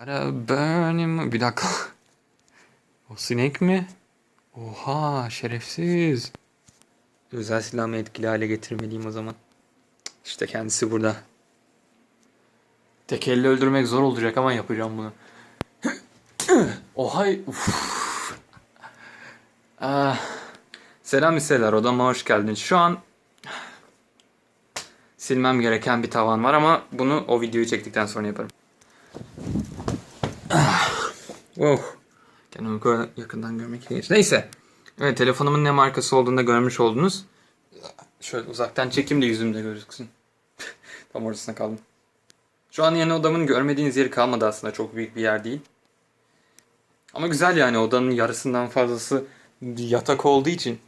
Benim... Bir dakika. O sinek mi? Oha şerefsiz. Özel silahımı etkili hale getirmeliyim o zaman. İşte kendisi burada. Tek elle öldürmek zor olacak ama yapacağım bunu. Ohay. Uf. Ah. Selam hisseler odama hoş geldiniz. Şu an silmem gereken bir tavan var ama bunu o videoyu çektikten sonra yaparım. Oh. Kendimi yakından görmek ilginç. Neyse. Evet telefonumun ne markası olduğunu da görmüş oldunuz. Şöyle uzaktan çekim de yüzümde gözüksün. Tam ortasına kaldım. Şu an yeni odamın görmediğiniz yeri kalmadı aslında. Çok büyük bir yer değil. Ama güzel yani odanın yarısından fazlası yatak olduğu için.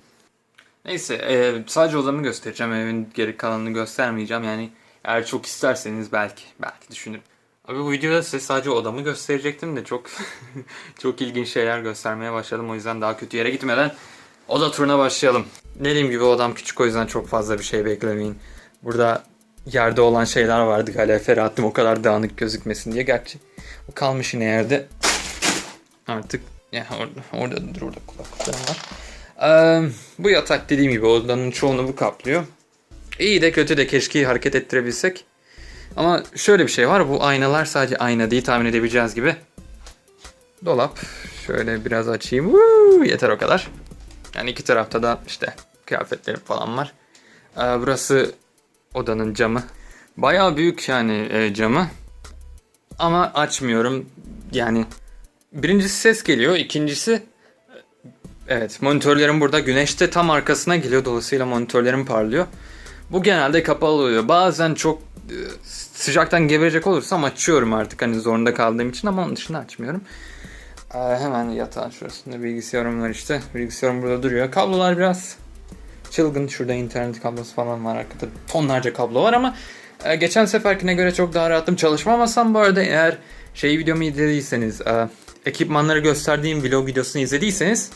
Neyse e, sadece odamı göstereceğim. Evin geri kalanını göstermeyeceğim. Yani eğer çok isterseniz belki belki düşünürüm. Abi bu videoda size sadece odamı gösterecektim de çok çok ilginç şeyler göstermeye başladım. O yüzden daha kötü yere gitmeden oda turuna başlayalım. Dediğim gibi odam küçük o yüzden çok fazla bir şey beklemeyin. Burada yerde olan şeyler vardı kalorifer attım o kadar dağınık gözükmesin diye. Gerçi o kalmış yine yerde. Artık ya orada, orada dur orada kulaklıklarım var. Ee, bu yatak dediğim gibi odanın çoğunu bu kaplıyor. İyi de kötü de keşke hareket ettirebilsek. Ama şöyle bir şey var. Bu aynalar sadece ayna değil tahmin edebileceğiniz gibi. Dolap. Şöyle biraz açayım. Woo, yeter o kadar. Yani iki tarafta da işte kıyafetlerim falan var. Ee, burası odanın camı. Bayağı büyük yani e, camı. Ama açmıyorum. Yani birincisi ses geliyor. ikincisi evet monitörlerim burada. Güneşte tam arkasına geliyor. Dolayısıyla monitörlerim parlıyor. Bu genelde kapalı oluyor. Bazen çok sıcaktan geberecek olursam açıyorum artık hani zorunda kaldığım için ama onun dışında açmıyorum. Ee, hemen yatağın şurasında bilgisayarım var işte. Bilgisayarım burada duruyor. Kablolar biraz çılgın. Şurada internet kablosu falan var. Arkada tonlarca kablo var ama e, geçen seferkine göre çok daha rahatım. Çalışma masam bu arada eğer şey videomu izlediyseniz e, ekipmanları gösterdiğim vlog videosunu izlediyseniz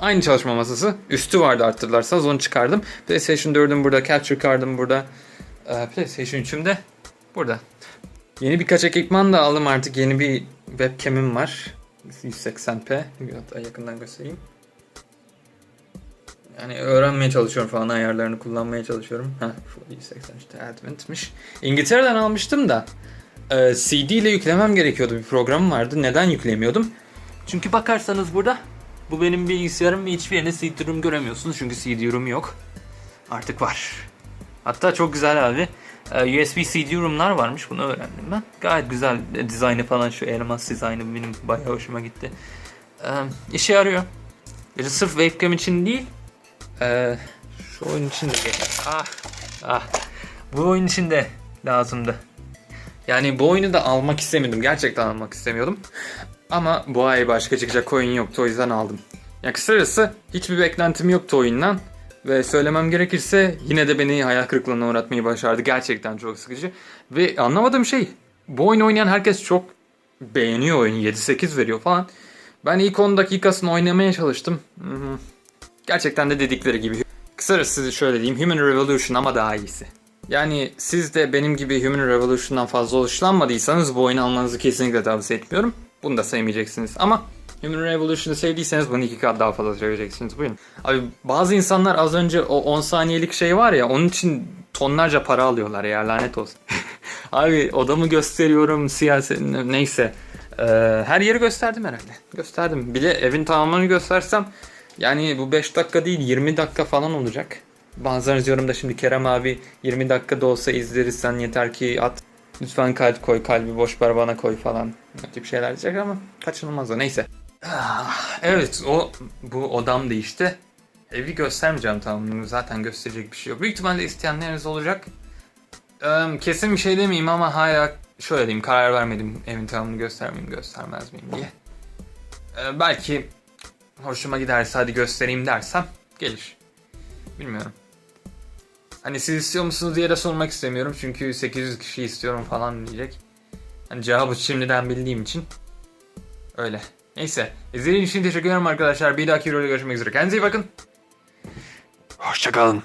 Aynı çalışma masası. Üstü vardı arttırırlarsanız onu çıkardım. PlayStation 4'üm burada, Capture Card'ım burada. Ee, PlayStation 3'üm de burada. Yeni birkaç ekipman da aldım artık. Yeni bir webcam'im var. 180p. Hatta yakından göstereyim. Yani öğrenmeye çalışıyorum falan ayarlarını kullanmaya çalışıyorum. Ha, 183'te Advent'miş. İngiltere'den almıştım da e, CD ile yüklemem gerekiyordu. Bir program vardı. Neden yüklemiyordum? Çünkü bakarsanız burada bu benim bilgisayarım ve hiçbir yerine CD-ROM göremiyorsunuz çünkü CD-ROM yok. Artık var. Hatta çok güzel abi. Ee, USB CD-ROM'lar varmış bunu öğrendim ben. Gayet güzel dizaynı falan şu elmas dizaynı benim bayağı hoşuma gitti. Ee, işe yarıyor. Yani sırf webcam için değil. ee, şu oyun için de Ah, ah. Bu oyun için de lazımdı. Yani bu oyunu da almak istemiyordum. Gerçekten almak istemiyordum. Ama bu ay başka çıkacak oyun yoktu o yüzden aldım. Ya kısacası hiçbir beklentim yoktu oyundan. Ve söylemem gerekirse yine de beni hayal kırıklığına uğratmayı başardı. Gerçekten çok sıkıcı. Ve anlamadığım şey bu oyunu oynayan herkes çok beğeniyor oyunu. 7-8 veriyor falan. Ben ilk 10 dakikasını oynamaya çalıştım. Hı. Gerçekten de dedikleri gibi. Kısacası şöyle diyeyim. Human Revolution ama daha iyisi. Yani siz de benim gibi Human Revolution'dan fazla hoşlanmadıysanız bu oyunu almanızı kesinlikle tavsiye etmiyorum. Bunu da sevmeyeceksiniz. Ama Human Revolution'ı sevdiyseniz bunu iki kat daha fazla seveceksiniz. Buyurun. Abi bazı insanlar az önce o 10 saniyelik şey var ya onun için tonlarca para alıyorlar ya lanet olsun. Abi odamı gösteriyorum siyaset neyse. Ee, her yeri gösterdim herhalde. Gösterdim. Bir de evin tamamını göstersem yani bu 5 dakika değil 20 dakika falan olacak. Bazılarınız yorumda şimdi Kerem abi 20 dakikada olsa izleriz sen yeter ki at. Lütfen kalp koy, kalbi boş ver bana koy falan. O tip şeyler diyecek ama kaçınılmaz o. Neyse. Ah, Evet o bu odam değişti. Evi göstermeyeceğim tamam zaten gösterecek bir şey yok. Büyük ihtimalle isteyenleriniz olacak. Ee, kesin bir şey demeyeyim ama hala şöyle diyeyim karar vermedim evin tamamını göstermeyeyim göstermez miyim diye. Belki hoşuma giderse hadi göstereyim dersem gelir. Bilmiyorum. Hani siz istiyor musunuz diye de sormak istemiyorum çünkü 800 kişi istiyorum falan diyecek. Hani cevabı şimdiden bildiğim için öyle. Neyse. İzlediğiniz için teşekkür ederim arkadaşlar. Bir dahaki videoda görüşmek üzere. Kendinize iyi bakın. Hoşçakalın.